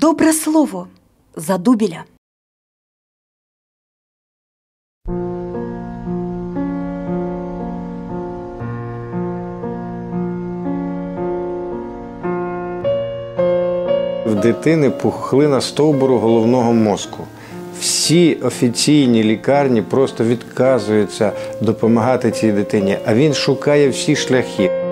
Добре слово за дубіля. В дитини пухлина стовбуру головного мозку. Всі офіційні лікарні просто відказуються допомагати цій дитині, а він шукає всі шляхи.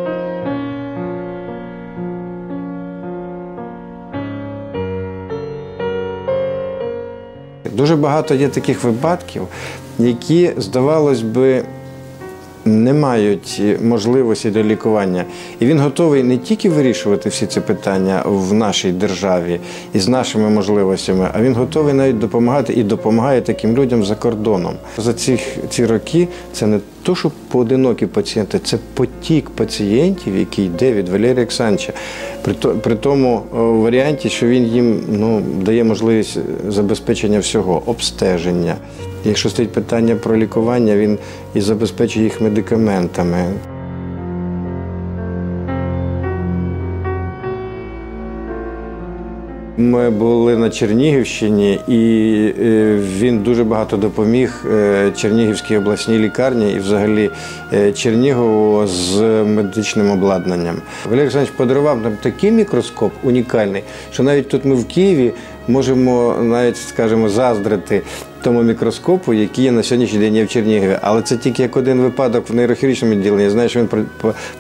Дуже багато є таких випадків, які, здавалось би, не мають можливості для лікування. І він готовий не тільки вирішувати всі ці питання в нашій державі і з нашими можливостями, а він готовий навіть допомагати і допомагає таким людям за кордоном. За ці, ці роки це не то, що поодинокі пацієнти, це потік пацієнтів, який йде від Валерія Олександровича. При, то, при тому о, варіанті, що він їм ну, дає можливість забезпечення всього, обстеження. Якщо стоїть питання про лікування, він і забезпечує їх медикаментами. Ми були на Чернігівщині, і е, він дуже багато допоміг е, Чернігівській обласній лікарні і взагалі е, Чернігову з медичним обладнанням. Валерій Олександрович подарував нам такий мікроскоп унікальний, що навіть тут ми в Києві можемо навіть, скажімо, заздрити тому мікроскопу, який на сьогоднішній день є в Чернігові. Але це тільки як один випадок в нейрохірургічному відділенні. Знаю, що він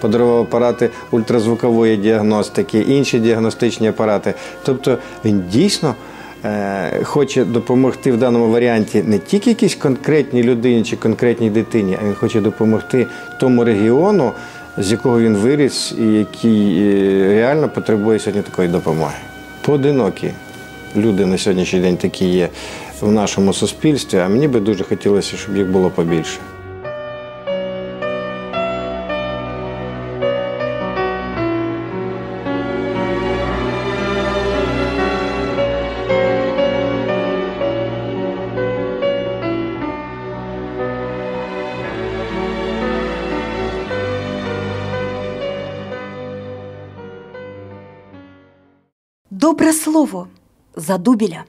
подарував апарати ультразвукової діагностики, інші діагностичні апарати. Тобто він дійсно. е, Хоче допомогти в даному варіанті не тільки якійсь конкретній людині чи конкретній дитині, а він хоче допомогти тому регіону, з якого він виріс, і який е, реально потребує сьогодні такої допомоги. Поодинокі люди на сьогоднішній день такі є в нашому суспільстві, а мені би дуже хотілося, щоб їх було побільше. Добре слово за дубіля.